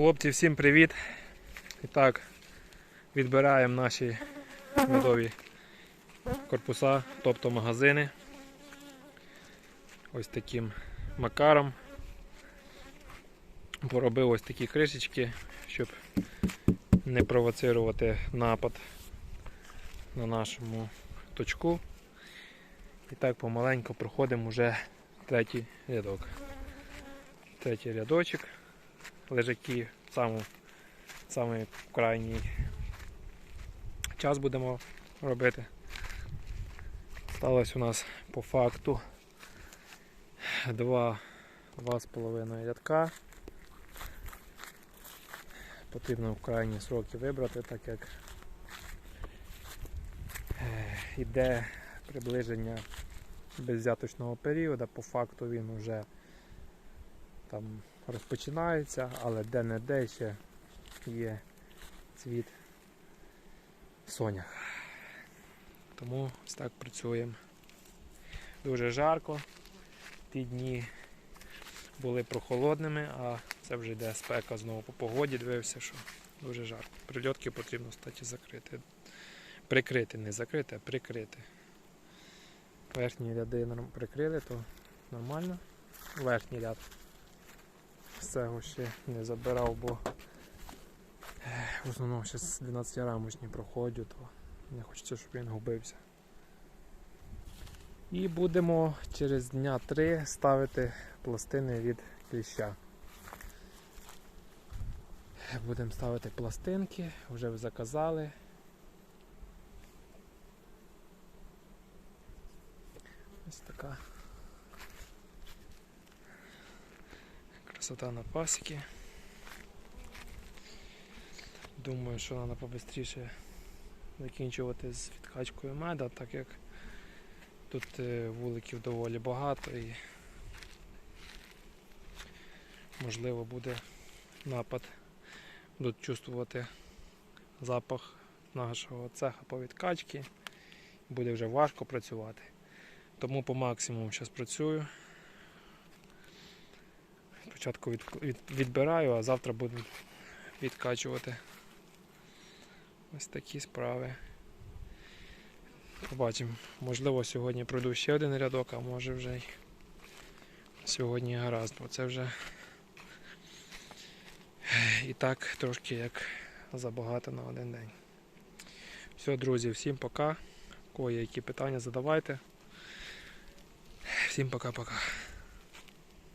Хлопці, всім привіт! І так, відбираємо наші медові корпуса, тобто магазини. Ось таким макаром. Поробив ось такі кришечки, щоб не провоцирувати напад на нашому точку. І так помаленьку проходимо вже третій рядок. Третій рядочок лежаки саму, самий крайній час будемо робити. Сталося у нас по факту два, два з половиною рядка. Потрібно в крайні сроки вибрати, так як е, йде приближення беззяточного періоду, по факту він вже там розпочинається, але де-не-де ще є цвіт сонях. Тому ось так працюємо. Дуже жарко. Ті дні були прохолодними, а це вже йде спека знову по погоді, дивився, що дуже жарко. Прильотки потрібно кстати, закрити. Прикрити, не закрити, а прикрити. Верхні ряди прикрили, то нормально. Верхній ряд цього ще не забирав, бо в основному ще з 12 рамочні проходжу, то не хочеться, щоб він губився. І будемо через дня 3 ставити пластини від кліща. Будемо ставити пластинки, вже заказали. Ось така красота на пасіки. Думаю, що треба побистріше закінчувати з відкачкою меда, так як тут е, вуликів доволі багато і можливо буде напад. Будуть чувствувати запах нашого цеха по відкачці. Буде вже важко працювати. Тому по максимуму зараз працюю. Спочатку від, від, відбираю, а завтра буду відкачувати. Ось такі справи. Побачимо. Можливо, сьогодні пройду ще один рядок, а може вже й сьогодні гаразд, бо це вже і так трошки як забагато на один день. Все, друзі, всім пока. Є які питання, задавайте. Всім пока-пока.